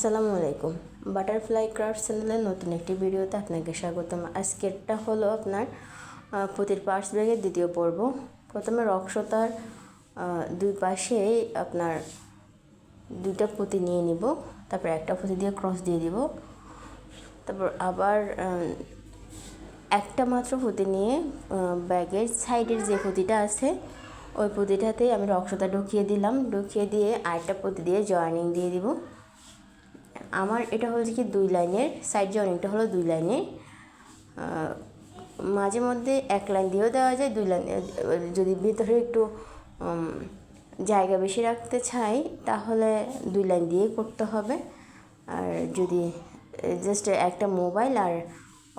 আসসালামু আলাইকুম। Butterfly craft চ্যানেলের নতুন একটি ভিডিওতে আপনাকে স্বাগতম। আজকেরটা হলো আপনার পুঁতির পার্স ব্যাগের দ্বিতীয় পর্ব। প্রথমে রক্সতার দুই পাশেই আপনার দুইটা পুঁতি নিয়ে নিব। তারপর একটা পুঁতি দিয়ে ক্রস দিয়ে দিব। তারপর আবার একটা মাত্র পুঁতি নিয়ে ব্যাগের সাইডের যে পুঁতিটা আছে, ওই পুঁতিটাতে আমি রক্সতা ঢুকিয়ে দিলাম। ঢুকিয়ে দিয়ে আরেকটা পুঁতি দিয়ে জয়েনিং দিয়ে দিব। আমার এটা হচ্ছে কি দুই লাইনের সাইড জয়েনিংটা হলো দুই লাইনের মাঝে মধ্যে এক লাইন দিয়েও দেওয়া যায়, দুই লাইন, যদি ভিতরে একটু জায়গা বেশি রাখতে চাই, তাহলে দুই লাইন দিয়ে করতে হবে। আর যদি জাস্ট একটা মোবাইল আর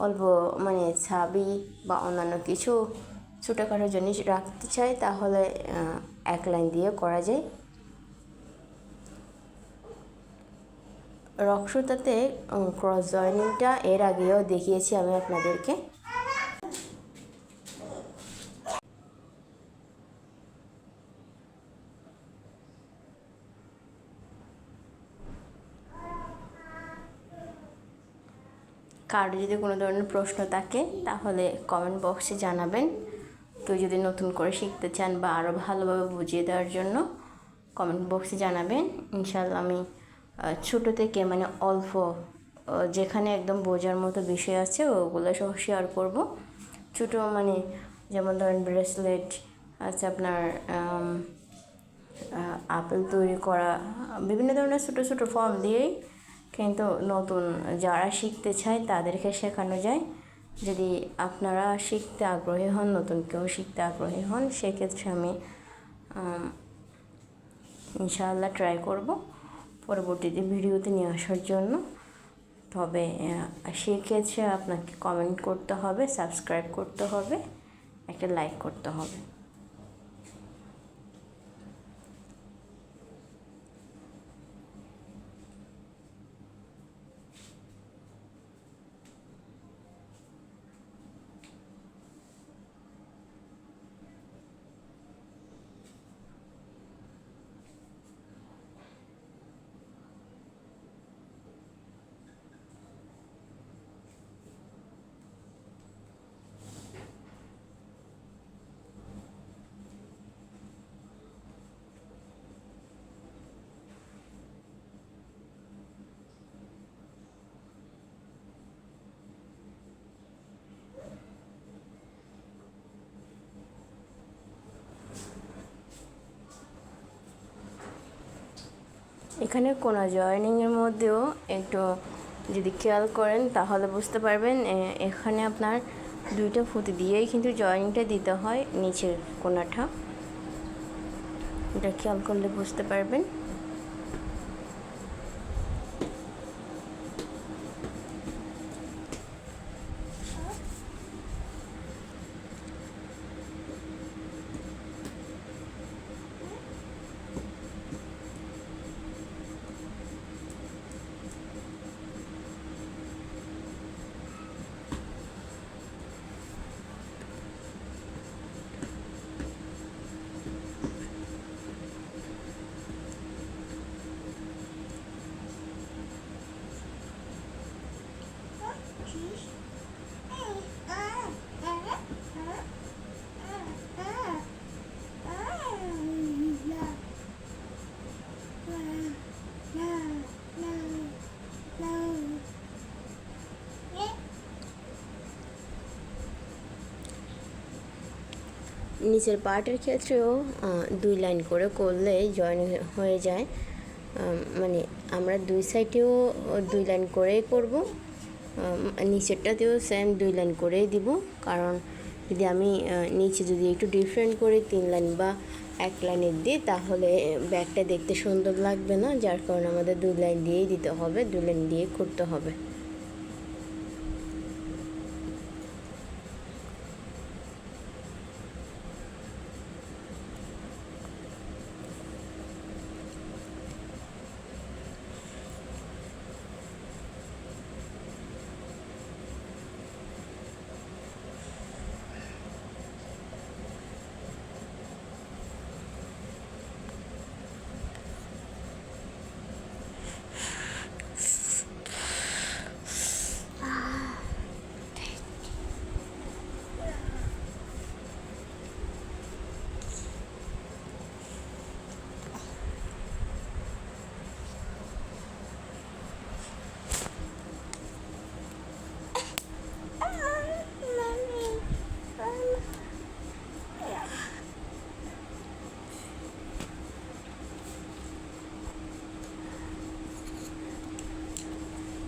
অল্প মানে ছাবি বা অন্যান্য কিছু ছোটোখাটো জিনিস রাখতে চাই, তাহলে এক লাইন দিয়ে করা যায়। রক্সতাতে ক্রস জয়েনিংটা এর আগেও দেখিয়েছি আমি আপনাদেরকে। কারও যদি কোনো ধরনের প্রশ্ন থাকে, তাহলে কমেন্ট বক্সে জানাবেন। কেউ যদি নতুন করে শিখতে চান বা আরও ভালোভাবে বুঝিয়ে দেওয়ার জন্য কমেন্ট বক্সে জানাবেন। ইনশাল্লাহ আমি ছোটো থেকে মানে অল্প যেখানে একদম বোঝার মতো বিষয় আছে, ওগুলো সহ শেয়ার করব। ছোটো মানে যেমন ধরেন ব্রেসলেট আছে আপনার আপেল তৈরি করা, বিভিন্ন ধরনের ছোটো ছোটো ফর্ম দিয়েই কিন্তু নতুন যারা শিখতে চায় তাদেরকে শেখানো যায়। যদি আপনারা শিখতে আগ্রহী হন, নতুন কেউ শিখতে আগ্রহী হন, সেক্ষেত্রে আমি ইনশাআল্লাহ ট্রাই করব। পরবর্তীতে ভিডিওতে নিয়ে আসার জন্য। তবে শিখেছে আপনাকে কমেন্ট করতে হবে সাবস্ক্রাইব করতে হবে, একটা লাইক করতে হবে। এখানে কোনা জয়েনিংয়ের মধ্যেও একটু যদি খেয়াল করেন, তাহলে বুঝতে পারবেন এখানে আপনার দুইটা ফুটি দিয়েই কিন্তু জয়েনিংটা দিতে হয় নিচের কোনাটা। এটা খেয়াল করলে বুঝতে পারবেন। নিচের পার্টের ক্ষেত্রেও দুই লাইন করে করলে জয়েন হয়ে যায়। মানে আমরা দুই সাইডেও দুই লাইন করেই করব। নিচেরটাতেও সেম দুই লাইন করেই দিব। কারণ যদি আমি নিচে যদি একটু ডিফারেন্ট করে, তিন লাইন বা এক লাইনের দিই, তাহলে ব্যাগটা দেখতে সুন্দর লাগবে না। যার কারণে আমাদের দুই লাইন দিয়েই দিতে হবে, দুই লাইন দিয়ে করতে হবে।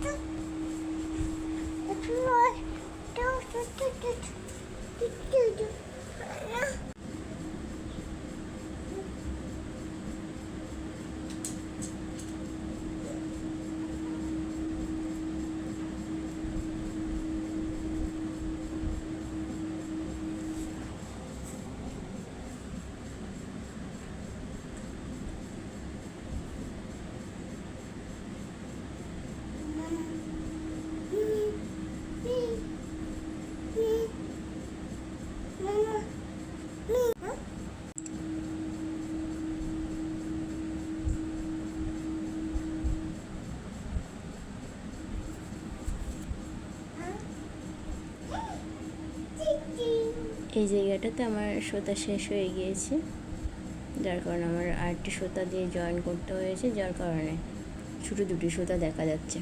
Thank you. এই জায়গাটাতে আমার সোতা শেষ হয়ে গিয়েছে। যার কারণে আমার আরেকটি সোতা দিয়ে জয়েন করতে হয়েছে, যার কারণে ছোটো দুটি সোতা দেখা যাচ্ছে।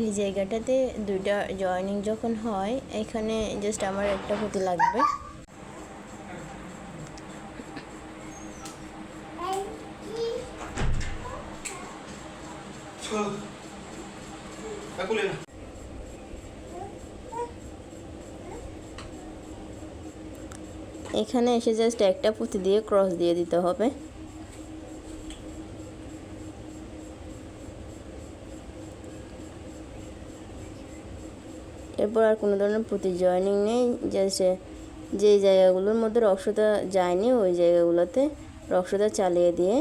এই জায়গাটাতে দুইটা জয়েনিং যখন হয়, এখানে জাস্ট আমার একটা পুঁতি লাগবে। এখানে এসে জাস্ট একটা পুঁতি দিয়ে ক্রস দিয়ে দিতে হবে। এরপর আর কোনো ধরনের পুঁতি জয়েনিং নেই জাস্ট যে জায়গাগুলোর মধ্যে রক্সতা যায়নি, ওই জায়গাগুলোতে রক্সতা চালিয়ে দিয়ে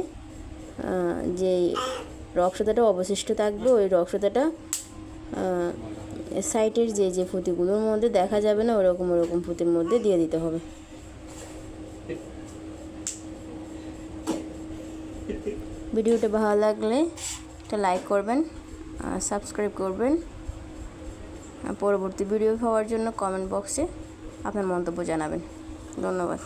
যেই রক্সতাটা অবশিষ্ট থাকবে, ওই রক্সতাটা সাইটের যে যে পুঁতিগুলোর মধ্যে দেখা যাবে না, ওরকম ওরকম পুঁতির মধ্যে দিয়ে দিতে হবে। ভিডিওটা ভালো লাগলে একটা লাইক করবেন, আর সাবস্ক্রাইব করবেন। পরবর্তী ভিডিও পাওয়ার জন্য কমেন্ট বক্সে আপনার মন্তব্য জানাবেন। ধন্যবাদ।